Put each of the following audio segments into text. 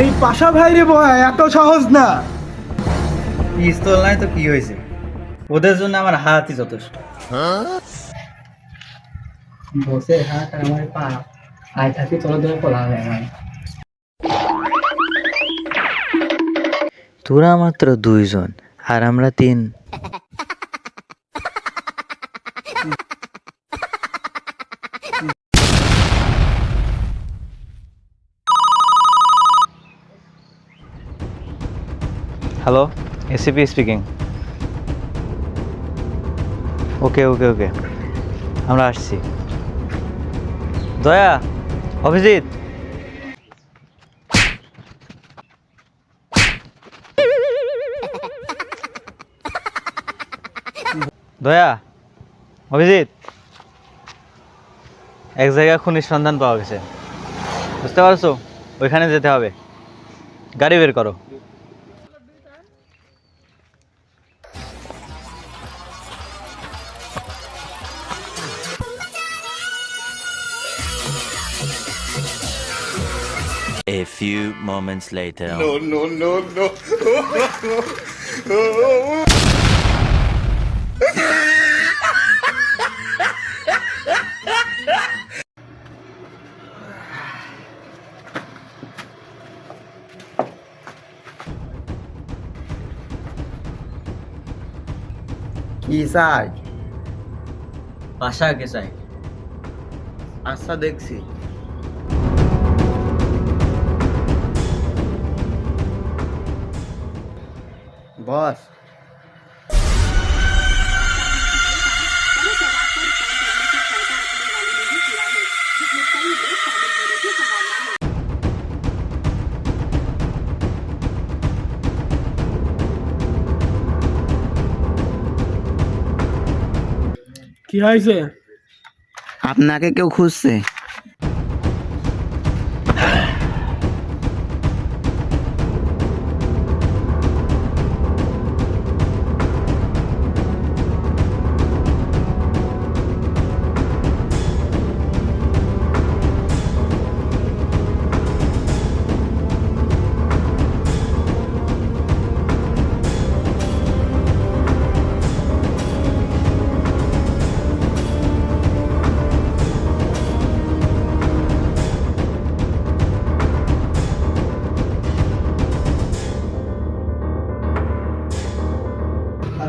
এই পাশা ভাইরে বয় এত সহজ না। পিস্তল নাই তো কি হয়েছে? ওদের জন্য আমার হাতই যথেষ্ট। বসের হাত আর আমার পা আয় থাকি তোর ধরে পড়া হবে আমার। তোরা মাত্র দুইজন আর আমরা তিন। Hello ACP speaking okay okay okay আমরা আসছি। দয়া, অভিজিৎ। দয়া, অভিজিৎ। এক জায়গায় খুনির সন্ধান পাওয়া গেছে। বুঝতে পারছ? ওইখানে যেতে হবে। গাড়ি বের করো। A few moments later. কি চাই বাসাকে চাই আচ্ছা দেখছি বস কি হয়েছে আপনাকে কেউ খুঁজছে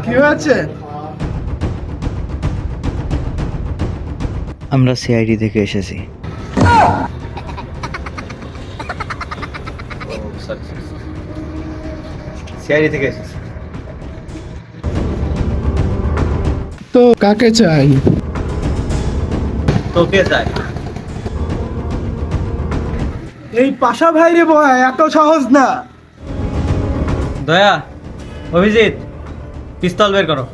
কি হয়েছে আমরা সিআইডি থেকে এসেছি। সিআইডি থেকে এসেছি। তো কাকে চাই? তোকে চাই। এই পাশা ভাইরে বয় এত সহজ না। দয়া অভিজিৎ। পিস্তল বের করো।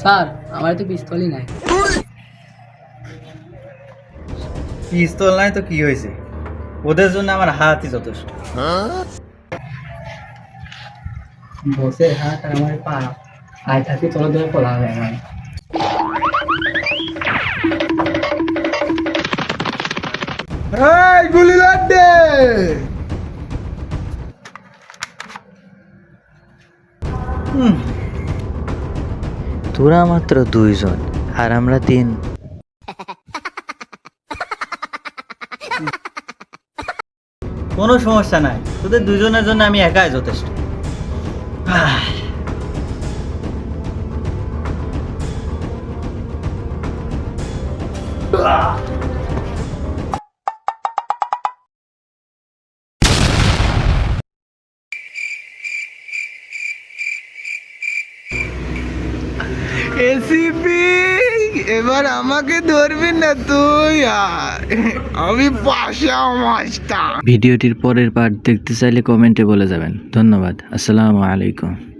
স্যার আমার তো পিস্তলই নাই। পিস্তল নাই তো কি হয়েছে? ওদের জন্য আমার হাতই যথেষ্ট। বসের হাত আর আমার পা। আয় থাকি তোর ধরে পড়া হবে আমার এই গুলি লাড্ডে তোরা মাত্র দুইজন, আর আমরা তিন। কোনো সমস্যা নাই, তোদের দুজনের জন্য আমি একাই যথেষ্ট। এবার আমাকে ধরবি না তুই আমি পাশা মাস্টার। ভিডিওটির পরের পার্ট দেখতে চাইলে কমেন্টে বলে যাবেন। ধন্যবাদ। আসসালামু আলাইকুম।